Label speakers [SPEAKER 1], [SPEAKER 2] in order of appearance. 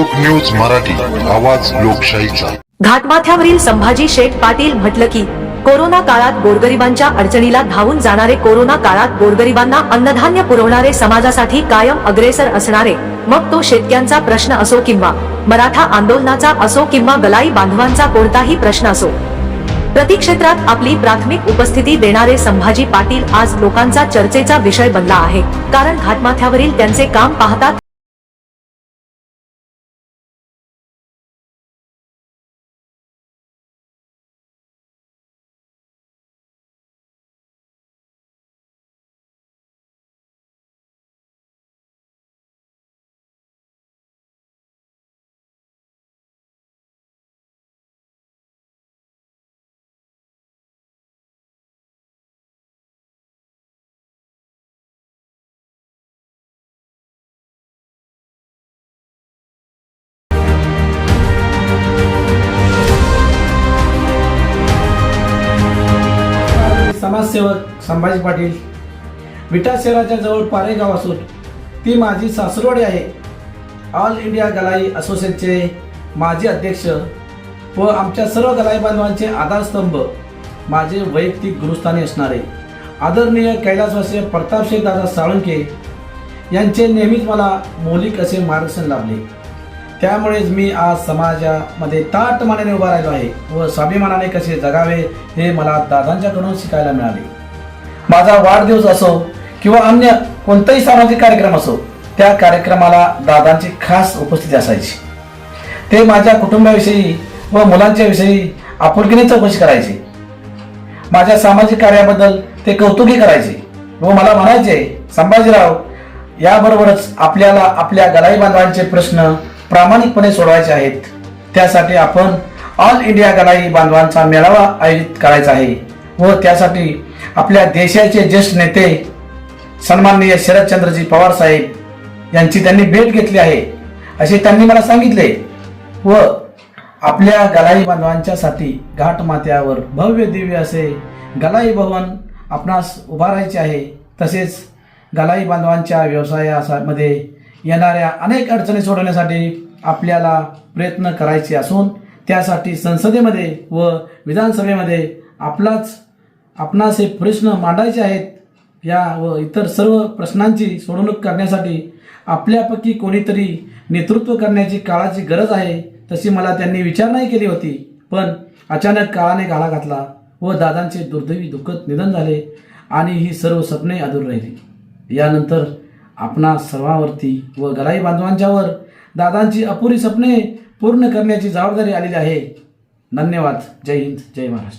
[SPEAKER 1] लोक न्यूज मराठी आवाज लोकशाहीचा.
[SPEAKER 2] घाटमाथ्यावरील संभाजी शेठ पाटील म्हटलं की कोरोना काळात गोरगरिबांच्या अडचणीला धावून जाणारे कोरोना काळात गोरगरिबांना अन्नधान्य पुरवणारे समाजासाठी कायम अग्रेसर असणारे मग तो शेतक्यांचा प्रश्न असो किंवा मराठा आंदोलनाचा असो किंवा गलाई बांधवांचा कोणताही प्रश्न असो. प्रतिक्षेत्रात आपली प्राथमिक उपस्थिती देणारे संभाजी पाटील आज लोकांचा चर्चेचा विषय बनला आहे कारण घाटमाथ्यावरील त्यांचे काम पाहतात
[SPEAKER 3] समाजसेवक संभाजी पाटील विटा शहराच्या जवळ पारेगाव असून ती माझी सासरवाडी आहे. ऑल इंडिया गलाई असोसिएशनचे माजी अध्यक्ष व आमच्या सर्व गलाई बांधवांचे आधारस्तंभ माझे वैयक्तिक गुरुस्थानी असणारे आदरणीय कैलासवासी प्रतापशेठ दादा साळुंके यांचे नेहमीच मला मौलिक असे मार्गदर्शन लाभले. त्यामुळेच मी आज समाजामध्ये ताट मानेने उभा राहिलो आहे व स्वाभिमानाने कसे जगावे हे मला दादांच्याकडून शिकायला मिळाले. माझा वाढदिवस असो किंवा अन्य कोणताही सामाजिक कार्यक्रम असो त्या कार्यक्रमाला दादांची खास उपस्थिती असायची. ते माझ्या कुटुंबाविषयी व मुलांच्या विषयी आपुलकीने चौकशी करायचे. माझ्या सामाजिक कार्याबद्दल ते कौतुकी करायचे व मला म्हणायचे संभाजीराव याबरोबरच आपल्याला आपल्या गलाई बांधवांचे प्रश्न प्रामाणिकपणे सोडवायचे आहेत. त्यासाठी आपण ऑल इंडिया गलाई बांधवांचा मेळावा आयोजित करायचा आहे व त्यासाठी आपल्या देशाचे ज्येष्ठ नेते सन्माननीय शरदचंद्रजी पवार साहेब यांची त्यांनी भेट घेतली आहे. असे त्यांनी मला सांगितले व आपल्या गलाई बांधवांच्यासाठी घाट माथ्यावर भव्य दिव्य असे गलाई भवन आपणास उभारायचे आहे. तसेच गलाई बांधवांच्या व्यवसायामध्ये येणाऱ्या अनेक अडचणी सोडवण्यासाठी आपल्याला प्रयत्न करायचे असून त्यासाठी संसदेमध्ये व विधानसभेमध्ये आपलाच आपणास हे प्रश्न मांडायचे आहेत या व इतर सर्व प्रश्नांची सोडवणूक करण्यासाठी आपल्यापैकी कोणीतरी नेतृत्व करण्याची काळाची गरज आहे तशी मला त्यांनी विचारणाही केली होती. पण अचानक काळाने गाळा घातला व दादांचे दुर्दैवी दुःखद निधन झाले आणि ही सर्व स्वप्ने अधूर राहिली. यानंतर आपणा सर्वावरती व गलाई बांधवांच्यावर दादांची अपुरी स्वप्ने पूर्ण करण्याची जबाबदारी आलेली आहे. धन्यवाद. जय हिंद. जय महाराष्ट्र.